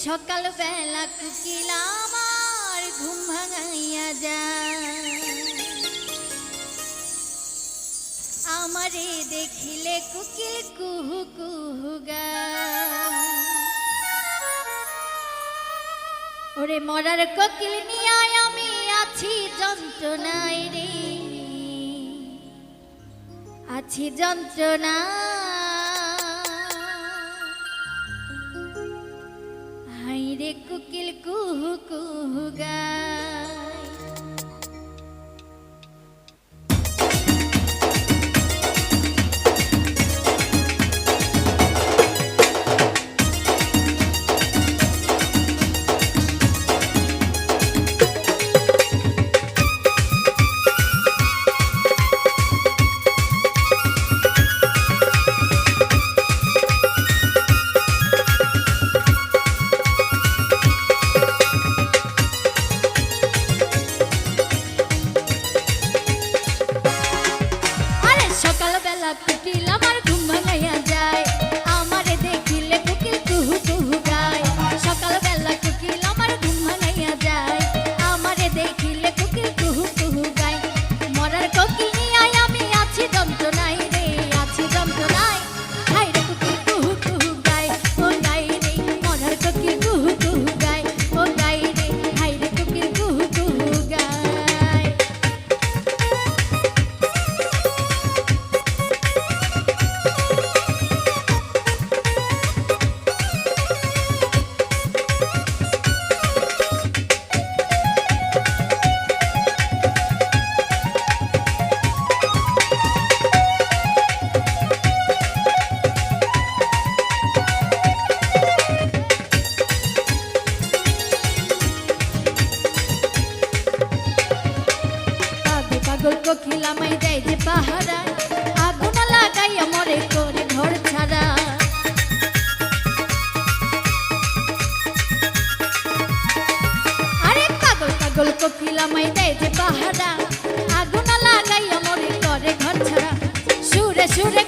সকাল বেলা কুকিল আমার ঘুম ভাঙাইয়া যায়। আমারে দেখিলে কুকিল কুহু কুহু ওরে মরার কোকিল নিয়ে আমি আছি যন্ত্রণায় রে। আছি যন্ত্রণা আমায় দেয় যে পাহারা, আগুন লাগাইয়া মরে করে ঘর ছাড়া। আরে পাগল পাগল কোকিল আমায় দেয় যে পাহারা, আগুন লাগাইয়া মরে করে ঘর ছাড়া। সুরে সুরে